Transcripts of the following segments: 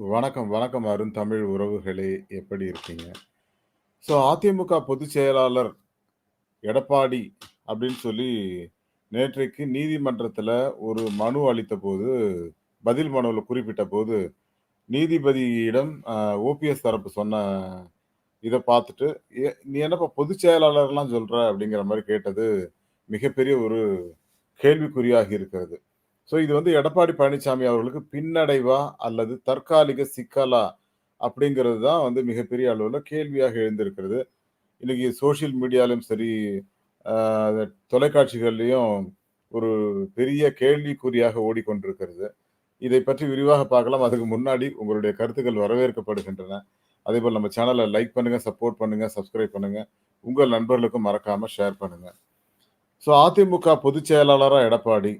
வணக்கம், வணக்கம் அருண் தமிழ் உறவுகளே! எப்படி இருக்கீங்க? ஸோ அதிமுக பொதுச் செயலாளர் எடப்பாடி அப்படின்னு சொல்லி நேற்றைக்கு நீதிமன்றத்தில் ஒரு மனு அளித்தபோது, பதில் மனுவில் குறிப்பிட்ட போது நீதிபதியிடம் ஓபிஎஸ் தரப்பு சொன்ன இதை பார்த்துட்டு, நீ என்னப்பா பொதுச் செயலாளர்லாம் சொல்கிற அப்படிங்கிற மாதிரி கேட்டது மிகப்பெரிய ஒரு கேள்விக்குறியாகி இருக்கிறது. ஸோ இது வந்து எடப்பாடி பழனிசாமி அவர்களுக்கு பின்னடைவா அல்லது தற்காலிக சிக்கலா? அப்படிங்கிறது தான் வந்து மிகப்பெரிய அளவில் கேள்வியாக எழுந்திருக்கிறது. இன்னைக்கு சோசியல் மீடியாலயும் சரி, தொலைக்காட்சிகள்லையும் ஒரு பெரிய கேள்விக்குறியாக ஓடிக்கொண்டிருக்கிறது. இதை பற்றி விரிவாக பார்க்கலாம். அதுக்கு முன்னாடி உங்களுடைய கருத்துக்கள் வரவேற்கப்படுகின்றன. அதே போல் நம்ம சேனலை லைக் பண்ணுங்கள் சப்போர்ட் பண்ணுங்கள் சப்ஸ்கிரைப் பண்ணுங்கள் உங்கள் நண்பர்களுக்கும் மறக்காமல் ஷேர் பண்ணுங்கள் ஸோ அதிமுக பொதுச் செயலாளராக எடப்பாடி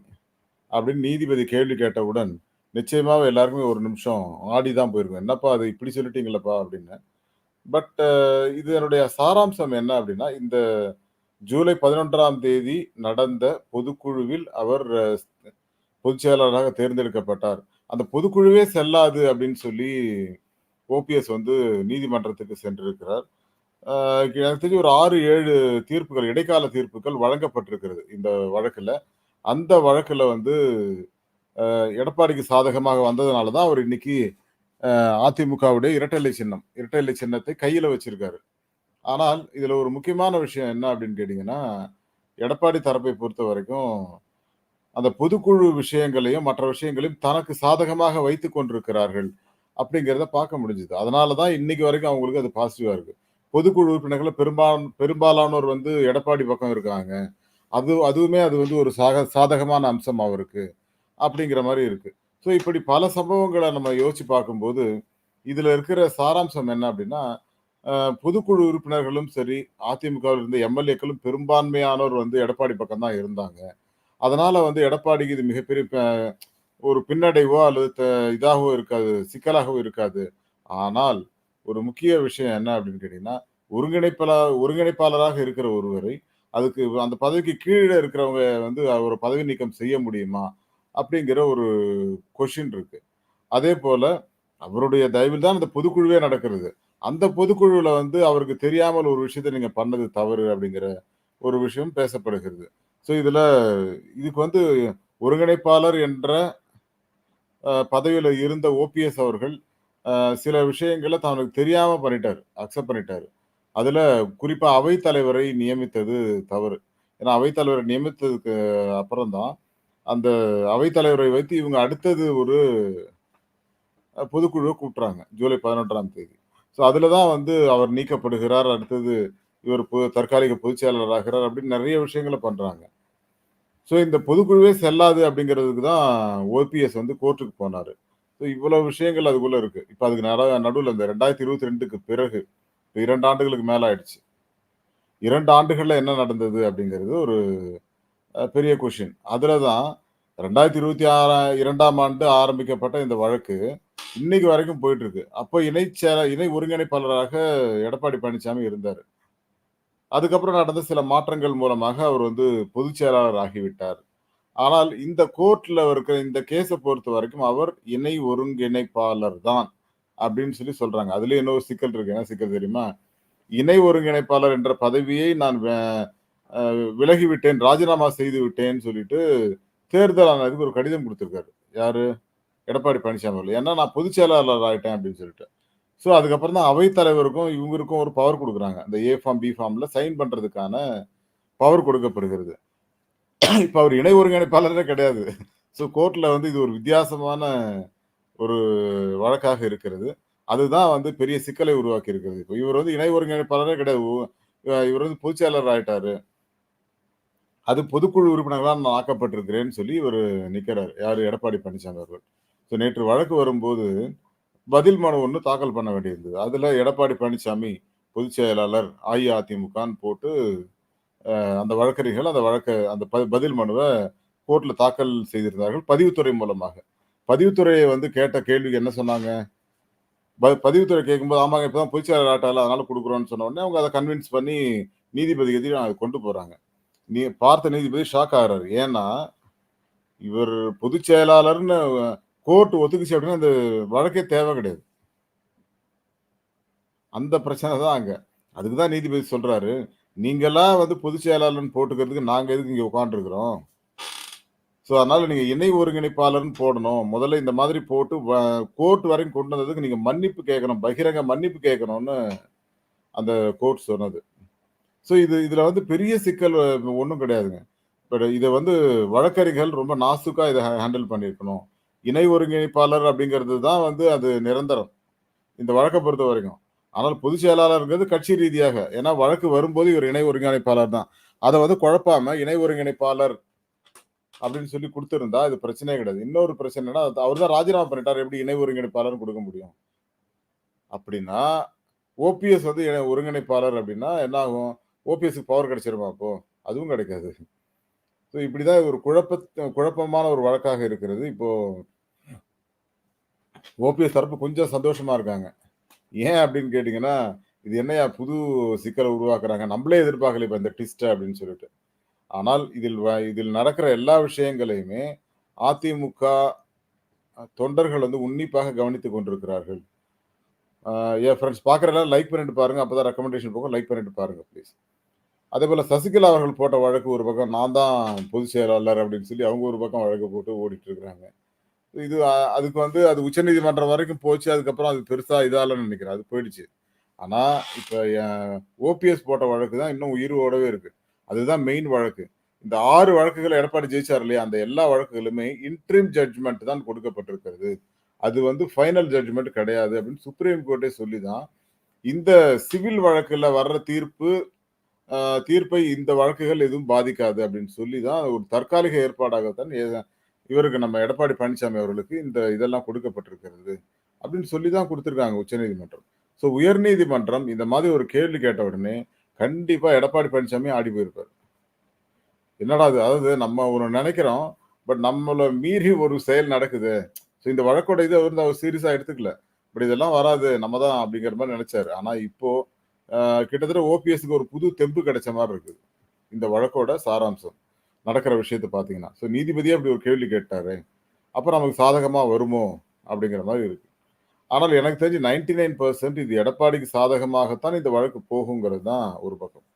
அப்படின்னு நீதிபதி கேள்வி கேட்டவுடன், நிச்சயமாக எல்லாருக்குமே ஒரு நிமிஷம் ஆடி தான் போயிருக்கும். "என்னப்பா அது இப்படி சொல்லிட்டீங்களப்பா அப்படின்னு. பட் இதனுடைய சாராம்சம் என்ன அப்படின்னா, இந்த ஜூலை 11ஆம் தேதி நடந்த பொதுக்குழுவில் அவர் பொதுச் செயலாளராக தேர்ந்தெடுக்கப்பட்டார். அந்த பொதுக்குழுவே செல்லாது அப்படின்னு சொல்லி ஓபிஎஸ் வந்து நீதிமன்றத்துக்கு சென்றிருக்கிறார். எனக்கு தெரிஞ்சு ஒரு 6, 7 தீர்ப்புகள், இடைக்கால தீர்ப்புகள் வழங்கப்பட்டிருக்கிறது இந்த வழக்கில் அந்த வழக்கில் வந்து எடப்பாடிக்கு சாதகமாக வந்ததுனால தான் அவர் இன்னைக்கு அதிமுகவுடைய இரட்டை சின்னம், இரட்டை சின்னத்தை கையில் வச்சிருக்காரு. ஆனால் இதில் ஒரு முக்கியமான விஷயம் என்ன அப்படின்னு கேட்டிங்கன்னா எடப்பாடி தரப்பை பொறுத்த வரைக்கும் அந்த பொதுக்குழு விஷயங்களையும், மற்ற விஷயங்களையும் தனக்கு சாதகமாக வைத்து கொண்டிருக்கிறார்கள். அப்படிங்கிறத பார்க்க முடிஞ்சுது அதனால தான் இன்னைக்கு வரைக்கும் அவங்களுக்கு அது பாசிட்டிவாக இருக்குது பொதுக்குழு உறுப்பினர்களை பெரும்பாலும் பெரும்பாலானோர் வந்து எடப்பாடி பக்கம் இருக்காங்க. அது அதுவுமே அது வந்து ஒரு சாக சாதகமான அம்சம் அவருக்கு. அப்படிங்கிற மாதிரி இருக்கு. ஸோ இப்படி பல சம்பவங்களை நம்ம யோசிச்சு பார்க்கும்போது, இதில் இருக்கிற சாராம்சம் என்ன அப்படின்னா, பொதுக்குழு உறுப்பினர்களும் சரி, அதிமுகவில் இருந்த எம்.எல்.ஏக்களும் பெரும்பான்மையானோர் வந்து எடப்பாடி பக்கம் தான் இருந்தாங்க. அதனால வந்து எடப்பாடிக்கு இது மிகப்பெரிய ப ஒரு பின்னடைவோ அல்லது த இதாகவோ இருக்காது, சிக்கலாகவோ இருக்காது. ஆனால் ஒரு முக்கிய விஷயம் என்ன அப்படின்னு கேட்டீங்கன்னா, ஒருங்கிணைப்பாளர் ஒருங்கிணைப்பாளராக இருக்கிற ஒருவரை, அதுக்கு அந்த பதவிக்கு கீழே இருக்கிறவங்க வந்து ஒரு பதவி நீக்கம் செய்ய முடியுமா? அப்படிங்கிற ஒரு கொஷின் இருக்கு. அதேபோல அவருடைய தயவில் தான் அந்த பொதுக்குழுவே நடக்கிறது. அந்த பொதுக்குழுவில் வந்து அவருக்கு தெரியாமல் ஒரு விஷயத்த நீங்க பண்ணது தவறு அப்படிங்கிற ஒரு விஷயம் பேசப்படுகிறது. ஸோ இதுல இதுக்கு வந்து ஒருங்கிணைப்பாளர் என்ற பதவியில் இருந்த ஓபிஎஸ் அவர்கள், சில விஷயங்களை தனக்கு தெரியாமல் பண்ணிட்டார் அக்செப்ட் பண்ணிட்டார் அதுல குறிப்பா அவைத்தலைவரை நியமித்தது தவறு. ஏன்னா அவைத்தலைவரை நியமித்ததுக்கு அப்புறம் தான், அந்த அவைத்தலைவரை வைத்து இவங்க அடுத்தது ஒரு பொதுக்குழுவை கூட்டுறாங்க. ஜூலை 11ஆம் தேதி. ஸோ அதில் தான் வந்து அவர் நீக்கப்படுகிறார். அடுத்தது இவர் பொ தற்காலிக பொதுச் செயலாளர் ஆகிறார் அப்படின்னு நிறைய விஷயங்கள பண்ணுறாங்க ஸோ இந்த பொதுக்குழுவே செல்லாது அப்படிங்கிறதுக்கு தான் ஓபிஎஸ் வந்து கோர்ட்டுக்கு போனார் ஸோ இவ்வளோ விஷயங்கள் அதுக்குள்ளே இருக்குது இப்போ அதுக்கு நட நடுவில் இந்த 2022க்கு பிறகு, இப்போ இரண்டு ஆண்டுகளுக்கு மேலே ஆயிடுச்சு. இரண்டு ஆண்டுகளில் என்ன நடந்தது அப்படிங்கிறது ஒரு பெரிய கொஷின் அதில் தான் 2026 2ஆம் ஆண்டு ஆரம்பிக்கப்பட்ட இந்த வழக்கு, இன்னைக்கு வரைக்கும் போயிட்டு இருக்கு. அப்ப இணை ஒருங்கிணைப்பாளராக எடப்பாடி பழனிசாமி இருந்தார் அதுக்கப்புறம் நடந்த சில மாற்றங்கள் மூலமாக அவர் வந்து பொதுச் செயலாளர் ஆகிவிட்டார். ஆனால் இந்த கோர்ட்ல இருக்கிற இந்த கேஸை பொறுத்த வரைக்கும் அவர் இணை ஒருங்கிணைப்பாளர் தான் அப்படின்னு சொல்லி சொல்றாங்க. அதுலயும் இன்னொரு சிக்கல் இருக்கு. என்ன சிக்கல் தெரியுமா? இணை ஒருங்கிணைப்பாளர் என்ற பதவியை நான் விலகிவிட்டேன், ராஜினாமா செய்து விட்டேன்னு சொல்லிட்டு தேர்தல் ஆணையத்துக்கு ஒரு கடிதம் கொடுத்துருக்காரு யாரு? எடப்பாடி பழனிசாமி அவர்கள். ஏன்னா நான் பொதுச் செயலாளர் அப்படின்னு சொல்லிட்டு. ஸோ அதுக்கப்புறம் தான் அவைத்தலைவருக்கும் இவங்களுக்கும் ஒரு பவர் கொடுக்குறாங்க அந்த ஏ ஃபார்ம், பி ஃபார்ம்ல சைன் பண்றதுக்கான பவர் கொடுக்கப்படுகிறது. இப்போ அவர் இணை ஒருங்கிணைப்பாளரே கிடையாது. ஸோ கோர்ட்ல வந்து இது ஒரு வித்தியாசமான ஒரு வழக்காக இருக்கிறது. அதுதான் வந்து பெரிய சிக்கலை உருவாக்கி இருக்கிறது. இப்போ இவர் வந்து இணை ஒருங்கிணைப்பாளரே கிடையாது. இவர் வந்து பொதுச் செயலாளர் ஆயிட்டாரு. அது பொதுக்குழு உறுப்பினர்களாக நான் ஆக்கப்பட்டிருக்கிறேன்னு சொல்லி இவர் நிற்கிறார் யார் எடப்பாடி பழனிசாமி அவர்கள். ஸோ நேற்று வழக்கு வரும்போது, பதில் மனு ஒன்று தாக்கல் பண்ண வேண்டியிருந்தது. அதில் எடப்பாடி பழனிசாமி பொதுச் செயலாளர் அஇஅதிமுகன்னு போட்டு, அந்த வழக்கறிஞர்கள் அந்த வழக்க அந்த ப பதில் மனுவை கோர்ட்டில் தாக்கல் செய்திருந்தார்கள். பதிவுத்துறை மூலமாக. பதிவுத்துறையை வந்து கேட்ட கேள்விக்கு என்ன சொன்னாங்க? ப பதிவுத்துறை கேட்கும்போது, ஆமாங்க இப்ப தான் பொதுச் செயலாளர் அதனால கொடுக்குறோன்னு சொன்ன உடனே, அவங்க அதை கன்வின்ஸ் பண்ணி நீதிபதி எதிர அதை கொண்டு போறாங்க. நீ பார்த்த நீதிபதி ஷாக் ஆகிறாரு ஏன்னா, இவர் பொதுச் செயலாளர்னு கோர்ட் ஒத்துக்குச்சு அப்படின்னா அந்த வழக்கே தேவை கிடையாது. அந்த பிரச்சனை தான் அங்கே அதுக்கு தான் நீதிபதி சொல்கிறாரு நீங்களாம் வந்து பொதுச் செயலாளர்னு போட்டுக்கிறதுக்கு நாங்கள் எதுக்கு இங்கே உட்காந்துருக்குறோம் ஸோ அதனால நீங்க இணை ஒருங்கிணைப்பாளர்னு போடணும். முதல்ல இந்த மாதிரி போட்டு வ கோர்ட் வரையும் கொண்டு வந்ததுக்கு நீங்க மன்னிப்பு கேட்கணும். பகிரங்க மன்னிப்பு கேட்கணும்னு அந்த கோர்ட் சொன்னது. ஸோ இது இதுல வந்து பெரிய சிக்கல் ஒன்றும் கிடையாதுங்க. பட் இதை வந்து வழக்கறிஞர்கள் ரொம்ப நாசுக்கா இதை ஹேண்டில் பண்ணியிருக்கணும். இணை ஒருங்கிணைப்பாளர் அப்படிங்கிறது தான் வந்து அது நிரந்தரம். இந்த வழக்கை பொறுத்த வரைக்கும் ஆனால் பொதுச் செயலாளர்ங்கிறது கட்சி ரீதியாக. ஏன்னா வழக்கு வரும்போது இவர் இணை ஒருங்கிணைப்பாளர் தான். அதை வந்து குழப்பாம இணை ஒருங்கிணைப்பாளர் அப்படின்னு சொல்லி கொடுத்துருந்தா இது பிரச்சனையே கிடையாது. இன்னொரு பிரச்சனைனா அவர் தான் ராஜினாமா பண்ணிட்டார் எப்படி இணை ஒருங்கிணைப்பாளர்னு கொடுக்க முடியும்? அப்படின்னா, ஓபிஎஸ் வந்து இணை ஒருங்கிணைப்பாளர் அப்படின்னா என்ன ஆகும்? ஓபிஎஸ்க்கு பவர் கிடைச்சிருமா அப்போ? அதுவும் கிடைக்காது. ஸோ இப்படிதான் ஒரு குழப்ப குழப்பமான ஒரு வழக்காக இருக்கிறது. இப்போ ஓபிஎஸ் தரப்பு கொஞ்சம் சந்தோஷமா இருக்காங்க. ஏன் அப்படின்னு கேட்டிங்கன்னா இது என்னையா புது சிக்கலை உருவாக்குறாங்க. நம்மளே எதிர்பார்க்கல இப்போ இந்த ட்விஸ்ட்ட அப்படின்னு சொல்லிட்டு. ஆனால் இதில் வ இதில் நடக்கிற எல்லா விஷயங்களையுமே அதிமுக தொண்டர்கள் வந்து உன்னிப்பாக கவனித்துக் கொண்டிருக்கிறார்கள். என் ஃப்ரெண்ட்ஸ் பார்க்குற லைக் பண்ணிட்டு பாருங்க. அப்பதான் ரெக்கமெண்டேஷன் போகும். லைக் பண்ணிட்டு பாருங்கள் ப்ளீஸ். அதே போல் சசிகலா அவர்கள் போட்ட வழக்கு ஒரு பக்கம் நான் தான் பொதுச் செயலாளர் அப்படின்னு சொல்லி அவங்க ஒரு பக்கம் வழக்கு போட்டு ஓடிட்டு இருக்கிறாங்க. இது அதுக்கு வந்து அது உச்சநீதிமன்றம் வரைக்கும் போச்சு. அதுக்கப்புறம் அது பெருசாக இதாகலன்னு நினைக்கிறேன். அது போயிடுச்சு. ஆனால் இப்போ என் ஓபிஎஸ் போட்ட வழக்கு தான் இன்னும் உயிரோடவே இருக்குது அதுதான் மெயின் வழக்கு. இந்த ஆறு வழக்குகள் எடப்பாடி ஜெயிச்சார் இல்லையா? அந்த எல்லா வழக்குகளுமே இன்ட்ரிம் ஜட்ஜ்மெண்ட் தான் கொடுக்கப்பட்டிருக்கிறது. அது வந்து ஃபைனல் ஜட்ஜ்மெண்ட் கிடையாது அப்படின்னு சுப்ரீம் கோர்ட்டே சொல்லி தான், இந்த சிவில் வழக்கில் வர்ற தீர்ப்பு தீர்ப்பை இந்த வழக்குகள் எதுவும் பாதிக்காது அப்படின்னு சொல்லி தான் ஒரு தற்காலிக ஏற்பாடாகத்தான் இவருக்கு நம்ம எடப்பாடி பழனிசாமி அவர்களுக்கு இந்த இதெல்லாம் கொடுக்கப்பட்டிருக்கிறது. அப்படின்னு சொல்லி தான் கொடுத்துருக்காங்க உச்சநீதிமன்றம். ஸோ உயர்நீதிமன்றம் இந்த மாதிரி ஒரு கேள்வி கேட்ட உடனே, கண்டிப்பாக எடப்பாடி பழனிசாமி ஆடி போயிருப்பாரு. என்னடா இது? அதாவது நம்ம ஒன்று நினைக்கிறோம் பட் நம்மளை மீறி ஒரு செயல் நடக்குது. ஸோ இந்த வழக்கோட இதை வந்து அவர் சீரியஸாக எடுத்துக்கல. பட் இதெல்லாம் வராது. நம்ம தான் அப்படிங்கிற மாதிரி நெனைச்சாரு. ஆனால் இப்போ கிட்டத்தட்ட ஓபிஎஸ்க்கு ஒரு புது தெம்பு கிடைச்ச மாதிரி இருக்குது. இந்த வழக்கோட சாராம்சம். நடக்கிற விஷயத்த பார்த்தீங்கன்னா. ஸோ நீதிபதியே அப்படி ஒரு கேள்வி கேட்டார் அப்போ நமக்கு சாதகமாக வருமோ? அப்படிங்கிற மாதிரி இருக்கு. ஆனால் எனக்கு தெரிஞ்சு 99% இது எடப்பாடிக்கு சாதகமாகத்தான் இந்த வழக்கு போகுங்கிறது தான் ஒரு பக்கம்.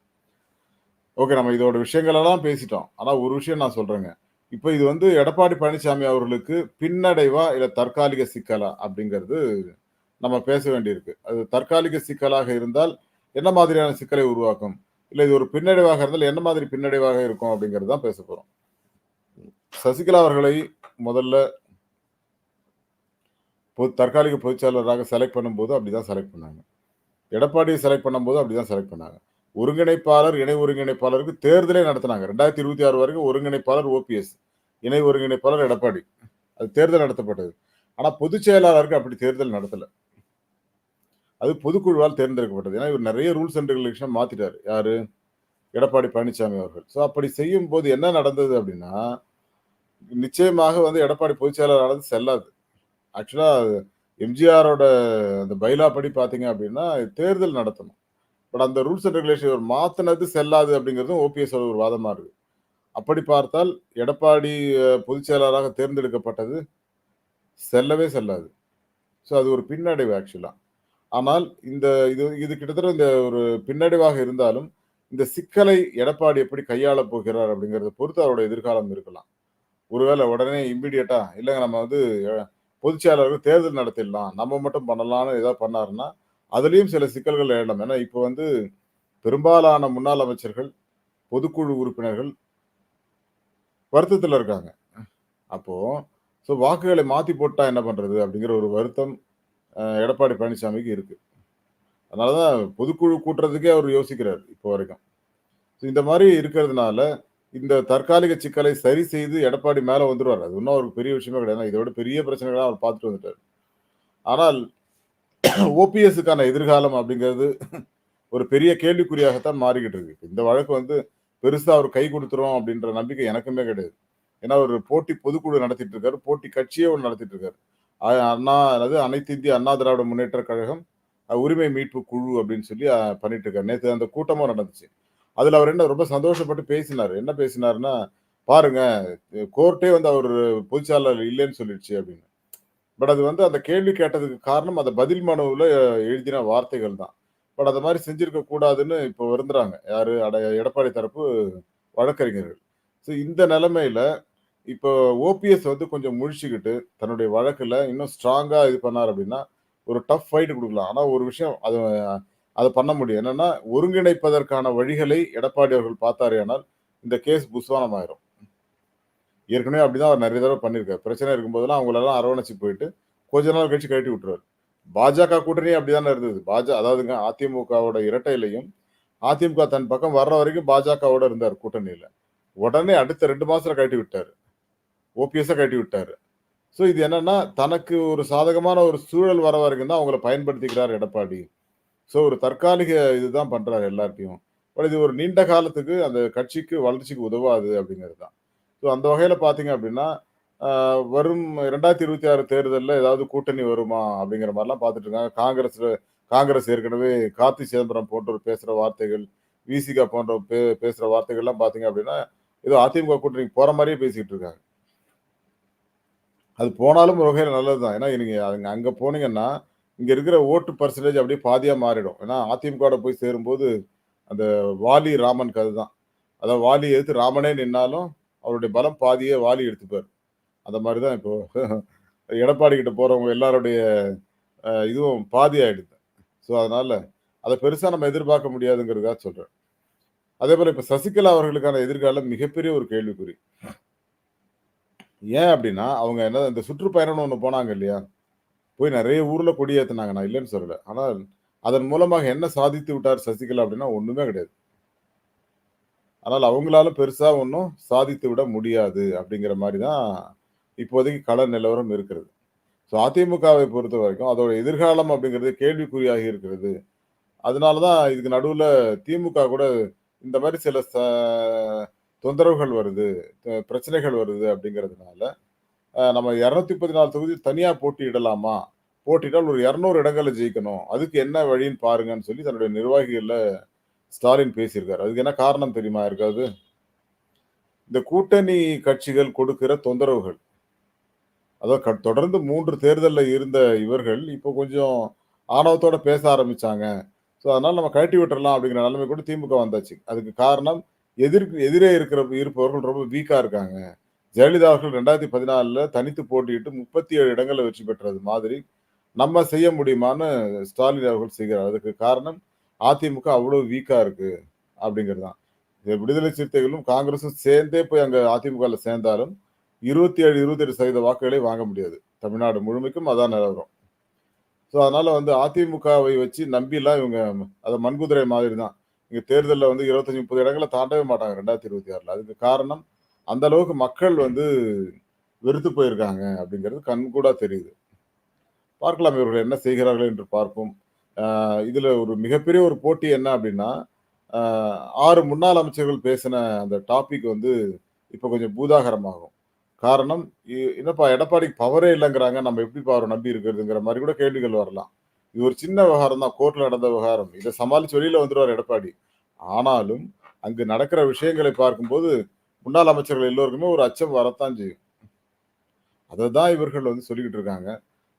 ஓகே நம்ம இதோட விஷயங்களெல்லாம் பேசிட்டோம். ஆனால் ஒரு விஷயம் நான் சொல்றேங்க. இப்போ இது வந்து எடப்பாடி பழனிசாமி அவர்களுக்கு பின்னடைவா, இல்லை தற்காலிக சிக்கலா? அப்படிங்கிறது நம்ம பேச வேண்டியிருக்கு. அது தற்காலிக சிக்கலாக இருந்தால் என்ன மாதிரியான சிக்கலை உருவாக்கும்? இல்லை இது ஒரு பின்னடைவாக இருந்தால் என்ன மாதிரி பின்னடைவாக இருக்கும்? அப்படிங்கிறது தான் பேச போகிறோம் சசிகலா அவர்களை முதல்ல பொது தற்காலிக பொதுச் செயலாளராக செலக்ட் பண்ணும்போது அப்படிதான் செலக்ட் பண்ணாங்க. எடப்பாடியை செலக்ட் பண்ணும்போது அப்படி தான் செலக்ட் பண்ணாங்க. ஒருங்கிணைப்பாளர், இணை ஒருங்கிணைப்பாளருக்கு தேர்தலே நடத்தினாங்க ரெண்டாயிரத்து இருபத்தி ஆறு வரைக்கும் ஒருங்கிணைப்பாளர் ஓபிஎஸ். இணை ஒருங்கிணைப்பாளர் எடப்பாடி. அது தேர்தல் நடத்தப்பட்டது. ஆனால் பொதுச் செயலாளருக்கு அப்படி தேர்தல் நடத்தலை அது பொதுக்குழுவால் தேர்ந்தெடுக்கப்பட்டது. ஏன்னா இவர் நிறைய ரூல்ஸ் அண்ட் ரெகுலேஷன் மாற்றிட்டார் யாரு? எடப்பாடி பழனிசாமி அவர்கள். ஸோ அப்படி செய்யும் போது என்ன நடந்தது அப்படின்னா, நிச்சயமாக வந்து எடப்பாடி பொதுச் செயலாளர் செல்லாது. ஆக்சுவலா எம்ஜிஆரோட அந்த பைலா படி பார்த்தீங்க அப்படின்னா, தேர்தல் நடத்தணும். பட் அந்த ரூல்ஸ் அண்ட் ரெகுலேஷன் இவர் மாத்துனது செல்லாது அப்படிங்கிறதும் ஓபிஎஸ் ஒரு வாதமா இருக்கு. அப்படி பார்த்தால் எடப்பாடி பொதுச் செயலாளராக தேர்ந்தெடுக்கப்பட்டது செல்லவே செல்லாது. ஸோ அது ஒரு பின்னடைவு ஆக்சுவலா. ஆனால் இந்த இது இது கிட்டத்தட்ட இந்த ஒரு பின்னடைவாக இருந்தாலும், இந்த சிக்கலை எடப்பாடி எப்படி கையாளப் போகிறார் அப்படிங்கிறத பொறுத்து அவரோட எதிர்காலம் இருக்கலாம். ஒருவேளை உடனே இம்மிடியட்டா இல்லைங்க நம்ம வந்து அ பொதுச் தேர்தல் நடத்திடலாம். நம்ம மட்டும் பண்ணலாம்னு ஏதாவது பண்ணாருன்னா, அதுலேயும் சில சிக்கல்கள் எழலாம். ஏன்னா இப்போ வந்து பெரும்பாலான முன்னாள் அமைச்சர்கள், பொதுக்குழு உறுப்பினர்கள் வருத்தத்தில் இருக்காங்க. அப்போது ஸோ வாக்குகளை மாற்றி போட்டால் என்ன பண்ணுறது அப்படிங்கிற ஒரு வருத்தம் எடப்பாடி பழனிசாமிக்கு இருக்குது அதனால தான் பொதுக்குழு கூட்டுறதுக்கே அவர் யோசிக்கிறார் இப்போ வரைக்கும். ஸோ இந்த மாதிரி இருக்கிறதுனால, இந்த தற்காலிக சிக்கலை சரி செய்து எடப்பாடி மேல வந்துருவாரு. அது இன்னும் அவருக்கு பெரிய விஷயமே கிடையாது. இதோட விட பெரிய பிரச்சனைகளாக அவர் பார்த்துட்டு வந்துட்டாரு. ஆனால் ஓபிஎஸ்க்கான எதிர்காலம் அப்படிங்கிறது ஒரு பெரிய கேள்விக்குறியாகத்தான் மாறிக்கிட்டு இருக்கு. இந்த வழக்கு வந்து பெருசா அவர் கை கொடுத்துரும் அப்படின்ற நம்பிக்கை எனக்குமே கிடையாது. ஏன்னா ஒரு போட்டி பொதுக்குழு நடத்திட்டு இருக்காரு. போட்டி கட்சியே ஒன்று நடத்திட்டு இருக்காரு. அண்ணா அதாவது அனைத்து இந்திய அண்ணா திராவிட முன்னேற்றக் கழகம் உரிமை மீட்பு குழு அப்படின்னு சொல்லி பண்ணிட்டு இருக்காரு. நேற்று அந்த கூட்டமும் நடந்துச்சு. அதுல அவர் என்ன ரொம்ப சந்தோஷப்பட்டு பேசினாரு. என்ன பேசினாருன்னா, பாருங்க கோர்ட்டே வந்து அவர் பொதுச்சாளர் இல்லைன்னு சொல்லிடுச்சு அப்படின்னு. பட் அது வந்து அந்த கேள்வி கேட்டதுக்கு காரணம் அந்த பதில் மனுவில் எழுதின வார்த்தைகள் தான். பட் அந்த மாதிரி செஞ்சிருக்க கூடாதுன்னு இப்போ வருந்துறாங்க. யார் அட எடப்பாடி தரப்பு வழக்கறிஞர்கள். ஸோ இந்த நிலைமையில இப்போ ஓபிஎஸ் வந்து கொஞ்சம் முழிச்சுக்கிட்டு, தன்னுடைய வழக்கில் இன்னும் ஸ்ட்ராங்காக இது பண்ணார் அப்படின்னா, ஒரு டஃப் ஃபைட்டு கொடுக்கலாம் ஆனால் ஒரு விஷயம் அதை அதை பண்ண முடியும். என்னன்னா, ஒருங்கிணைப்பதற்கான வழிகளை எடப்பாடி அவர்கள் பார்த்தாரேயானால், இந்த கேஸ் புஸ்வானம் ஆயிரும். ஏற்கனவே அப்படிதான் அவர் நிறைய தடவை பண்ணியிருக்காரு. பிரச்சனை இருக்கும்போதெல்லாம் அவங்களெல்லாம் அரவணைச்சு போயிட்டு, கொஞ்ச நாள் கழிச்சு கழட்டி விட்டுருவாரு. பாஜக கூட்டணியும் அப்படிதானே இருந்தது. பாஜ அதாவதுங்க அதிமுகவோட இரட்டையிலையும் அதிமுக தன் பக்கம் வர்ற வரைக்கும் பாஜகவோட இருந்தார் கூட்டணியில. உடனே அடுத்த ரெண்டு மாசத்துல கட்டி விட்டாரு. ஓபிஎஸ்ஸை கட்டி விட்டாரு. ஸோ இது என்னன்னா, தனக்கு ஒரு சாதகமான ஒரு சூழல் வர வரைக்கும் தான் அவங்கள பயன்படுத்திக்கிறார் எடப்பாடி. ஸோ ஒரு தற்காலிக இதுதான் பண்றாரு எல்லார்ட்டையும் பட் இது ஒரு நீண்ட காலத்துக்கு அந்த கட்சிக்கு வளர்ச்சிக்கு உதவாது அப்படிங்கிறது தான். ஸோ அந்த வகையில பார்த்தீங்க அப்படின்னா, வரும் ரெண்டாயிரத்தி இருபத்தி ஆறு தேர்தலில் ஏதாவது கூட்டணி வருமா? அப்படிங்கிற மாதிரிலாம் பார்த்துட்டு இருக்காங்க. காங்கிரஸ்ல காங்கிரஸ் ஏற்கனவே கார்த்தி சிதம்பரம் போன்றோர் பேசுகிற வார்த்தைகள், விசிகா போன்ற பே பேசுகிற வார்த்தைகள்லாம் பார்த்தீங்க அப்படின்னா, ஏதோ அதிமுக கூட்டணிக்கு போற மாதிரியே பேசிக்கிட்டு இருக்காங்க. அது போனாலும் ஒரு வகையில் நல்லது தான். ஏன்னா நீங்கள் அங்கே அங்கே போனீங்கன்னா, இங்க இருக்கிற ஓட்டு பர்சன்டேஜ் அப்படியே பாதியா மாறிடும். ஏன்னா அதிமுகவோட போய் சேரும்போது, அந்த வாலி ராமன் கதை தான். அதாவது வாலி எடுத்து ராமனே நின்னாலும், அவருடைய பலம் பாதியே வாலி எடுத்துப்பாரு. அந்த மாதிரி தான் இப்போ எடப்பாடி கிட்ட போறவங்க எல்லாருடைய இதுவும் பாதி ஆயிடுது. ஸோ அதனால, அதை பெருசா நம்ம எதிர்பார்க்க முடியாதுங்கிறதுக்காக சொல்றேன். அதேபோல இப்ப சசிகலா அவர்களுக்கான எதிர்காலம் மிகப்பெரிய ஒரு கேள்விக்குறி. ஏன் அப்படின்னா, அவங்க என்ன இந்த சுற்றுப்பயணம்னு ஒன்று போனாங்க இல்லையா? போய் நிறைய ஊர்ல கொடி நான் இல்லைன்னு சொல்லல. ஆனால் அதன் மூலமாக என்ன சாதித்து விட்டார் சசிகலா அப்படின்னா, ஒண்ணுமே கிடையாது. ஆனால் அவங்களால பெருசா ஒன்றும் சாதித்து விட முடியாது அப்படிங்கிற மாதிரி தான் இப்போதைக்கு கள நிலவரம் இருக்கிறது. ஸோ அதிமுகவை பொறுத்த வரைக்கும் அதோட எதிர்காலம் அப்படிங்கிறது கேள்விக்குறியாகி இருக்கிறது. அதனால தான் இதுக்கு நடுவில் திமுக கூட இந்த மாதிரி சில ச தொந்தரவுகள் வருது, பிரச்சனைகள் வருது அப்படிங்கிறதுனால, அ நம்ம 214 தொகுதி தனியாக போட்டியிடலாமா? போட்டிட்டால் ஒரு இரநூறு இடங்களை ஜெயிக்கணும். அதுக்கு என்ன வழின்னு பாருங்கன்னு சொல்லி தன்னுடைய நிர்வாகிகளில் ஸ்டாலின் பேசியிருக்காரு. அதுக்கு என்ன காரணம் தெரியுமா இருக்காது இந்த கூட்டணி கட்சிகள் கொடுக்கிற தொந்தரவுகள். அதாவது க தொடர்ந்து மூன்று தேர்தலில் இருந்த இவர்கள், இப்போ கொஞ்சம் ஆணவத்தோட பேச ஆரம்பிச்சாங்க. ஸோ அதனால நம்ம கழட்டி விட்டுறலாம் அப்படிங்கிற நிலைமை கூட திமுக வந்தாச்சு. அதுக்கு காரணம் எதிர் எதிரே இருக்கிற இருப்பவர்கள் ரொம்ப வீக்காக இருக்காங்க. ஜெயலலிதா அவர்கள் 2014ல தனித்து போட்டியிட்டு முப்பத்தி ஏழு இடங்களில் வெற்றி பெற்றது மாதிரி, நம்ம செய்ய முடியுமான்னு ஸ்டாலின் அவர்கள் செய்கிறார். அதுக்கு காரணம் அதிமுக அவ்வளோ வீக்காக இருக்குது அப்படிங்கிறது தான். விடுதலை சிறுத்தைகளும், காங்கிரஸும் சேர்ந்தே போய் அங்கே அதிமுகவில் சேர்ந்தாலும் 27, 28% வாக்குகளை வாங்க முடியாது. தமிழ்நாடு முழுமைக்கும் அதான் நிலவரம். ஸோ அதனால் வந்து அதிமுகவை வச்சு நம்பிலாம் இவங்க அதை மண்குதிரை மாதிரி தான். இங்கே தேர்தலில் வந்து இருபத்தஞ்சி முப்பது இடங்களை தாண்டவே மாட்டாங்க 2026ல. அதுக்கு காரணம் அந்த அளவுக்கு மக்கள் வந்து வெறுத்து போயிருக்காங்க அப்படிங்கிறது கண்கூடா தெரியுது. பார்க்கலாம் இவர்கள் என்ன செய்கிறார்கள் என்று பார்ப்போம். இதில் ஒரு மிகப்பெரிய ஒரு போட்டி என்ன அப்படின்னா, ஆறு முன்னாள் அமைச்சர்கள் பேசின அந்த டாபிக் வந்து இப்போ கொஞ்சம் பூதாகரமாகும். காரணம், என்னப்பா எடப்பாடிக்கு பவரே இல்லைங்கிறாங்க நம்ம எப்படி பவர் நம்பி இருக்கிறதுங்கிற மாதிரி கூட கேள்விகள் வரலாம். இது ஒரு சின்ன விவகாரம் தான். கோர்ட்டில் நடந்த விவகாரம். இதை சமாளிச்சு வெளியில் வந்துடுவார் எடப்பாடி. ஆனாலும், அங்கு நடக்கிற விஷயங்களை பார்க்கும்போது, முன்னாள் அமைச்சர்கள் எல்லோருக்குமே ஒரு அச்சம் வரத்தான் செய்யும். அதை தான் இவர்கள் வந்து சொல்லிக்கிட்டு இருக்காங்க.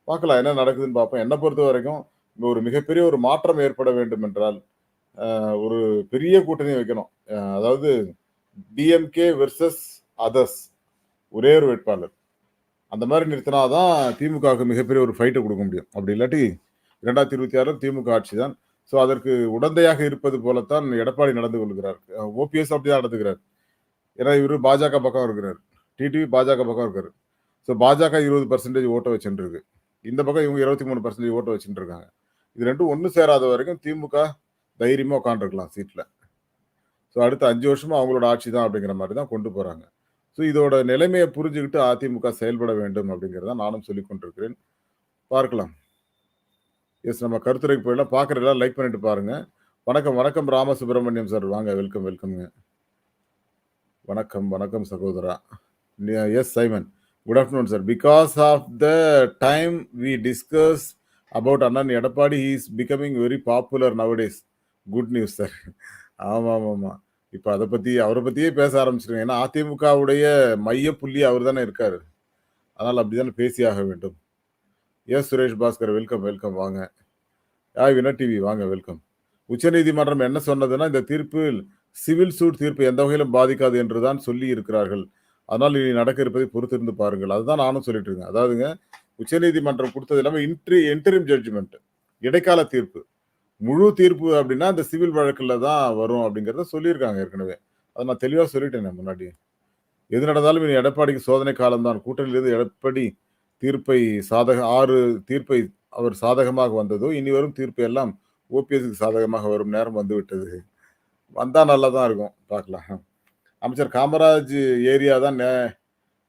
பார்க்கலாம் என்ன நடக்குதுன்னு பார்ப்போம். என்ன பொறுத்த வரைக்கும் ஒரு மிகப்பெரிய ஒரு மாற்றம் ஏற்பட வேண்டும் என்றால், ஒரு பெரிய கூட்டணி வைக்கணும். அதாவது டிஎம்கே வெர்சஸ் அதர்ஸ். ஒரே ஒரு வேட்பாளர். அந்த மாதிரி நிறுத்தினா தான் திமுகவுக்கு மிகப்பெரிய ஒரு ஃபைட்டை கொடுக்க முடியும். அப்படி இல்லாட்டி 2026ல திமுக ஆட்சி தான். ஸோ அதற்கு உடந்தையாக இருப்பது போலத்தான் எடப்பாடி நடந்து கொள்கிறார். ஓபிஎஸ் அப்படிதான் நடந்துக்கிறார். ஏன்னா இவரு பாஜக பக்கம் இருக்கிறார். டிடிவி பாஜக பக்கம் இருக்காரு. ஸோ பாஜக 20% ஓட்ட வச்சுருக்கு இந்த பக்கம் இவங்க இருபத்தி மூணு பர்சன்டேஜ் ஓட்டை வச்சுருக்காங்க இது ரெண்டும் ஒன்றும் சேராத வரைக்கும் திமுக தைரியமாக உட்காந்துருக்கலாம் சீட்டில் ஸோ அடுத்த அஞ்சு வருஷமாக அவங்களோட ஆட்சி தான் அப்படிங்கிற மாதிரி தான் கொண்டு போகிறாங்க ஸோ இதோட நிலைமையை புரிஞ்சுக்கிட்டு அதிமுக செயல்பட வேண்டும் அப்படிங்கிறத நானும் சொல்லிக் கொண்டிருக்கிறேன். பார்க்கலாம். எஸ் நம்ம கருத்துரைக்கு போயிடலாம். பார்க்குறதெல்லாம் லைக் பண்ணிட்டு பாருங்கள் வணக்கம், வணக்கம் ராமசுப்ரமணியம் சார். வாங்க வெல்கம், வெல்கம்ங்க. வணக்கம், வணக்கம் சகோதரா. Yes Simon. Good afternoon sir. Because of the time we discuss about அண்ணன் Edappadi is becoming very popular nowadays. Good news sir. ஆமாம் ஆமாம் ஆமாம் இப்போ அதை பற்றி அவரை பற்றியே பேச ஆரம்பிச்சிருங்க ஏன்னா அதிமுகவுடைய மைய புள்ளி அவர் தானே இருக்கார் அதனால் அப்படி தானே பேசியாக வேண்டும். Yes Suresh Bhaskar welcome welcome வாங்க ஆய் வினா டிவி வாங்க வெல்கம் உச்சநீதிமன்றம் என்ன சொன்னதுன்னா இந்த தீர்ப்பில் சிவில் சூட் தீர்ப்பு எந்த வகையிலும் பாதிக்காது என்றுதான் சொல்லி இருக்கிறார்கள். அதனால் இனி நடக்க இருப்பதை பொறுத்திருந்து பாருங்கள். அதுதான் நானும் சொல்லிட்டு இருக்கேன். அதாவதுங்க உச்சநீதிமன்றம் கொடுத்தது இல்லாமல் இன்ட்ரி இன்டரிம் ஜட்ஜ்மெண்ட் இடைக்கால தீர்ப்பு. முழு தீர்ப்பு அப்படின்னா அந்த சிவில் வழக்கில் தான் வரும் அப்படிங்கிறத சொல்லியிருக்காங்க ஏற்கனவே. அதை நான் தெளிவாக சொல்லிட்டேன் முன்னாடி எது நடந்தாலும் இனி எடப்பாடிக்கு சோதனை காலம்தான். கூட்டணியிலிருந்து எடப்பாடி தீர்ப்பை சாதக ஆறு தீர்ப்பை அவர் சாதகமாக வந்ததோ இனி வரும் தீர்ப்பு எல்லாம் ஓபிஎஸ்க்கு சாதகமாக வரும் நேரம் வந்துவிட்டது வந்தால் நல்லா தான் இருக்கும் பார்க்கலாம். அமைச்சர் காமராஜ் ஏரியா தான் நே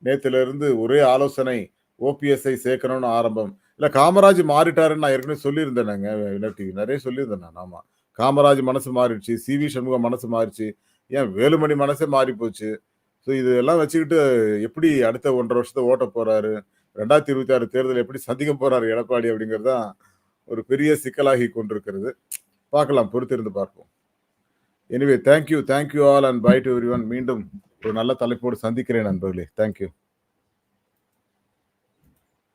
நேத்துல இருந்து ஒரே ஆலோசனை ஓபிஎஸ்ஐ சேர்க்கணும்னு ஆரம்பம். இல்லை காமராஜ் மாறிட்டாருன்னு நான் ஏற்கனவே சொல்லியிருந்தேனுங்க வினர் டிவி. நிறைய சொல்லியிருந்தேன் நான் ஆமாம் காமராஜ் மனசு மாறிடுச்சு சி வி சண்முகம் மனசு மாறிடுச்சு. ஏன் வேலுமணி மனசே மாறி போச்சு ஸோ இதெல்லாம் வச்சுக்கிட்டு எப்படி அடுத்த ஒன்றரை வருஷத்தை ஓட்ட போகிறாரு ரெண்டாயிரத்தி இருபத்தி ஆறு தேர்தல் எப்படி சந்திக்க போகிறாரு எடப்பாடி அப்படிங்கிறது தான் ஒரு பெரிய சிக்கலாகி கொண்டிருக்கிறது. பார்க்கலாம் பொறுத்திருந்து பார்ப்போம். Anyway thank you thank you all and bye to everyone மீண்டும் ஒரு நல்ல தலைப்போடு சந்திக்கிறேன் நண்பர்களே. தேங்க்யூ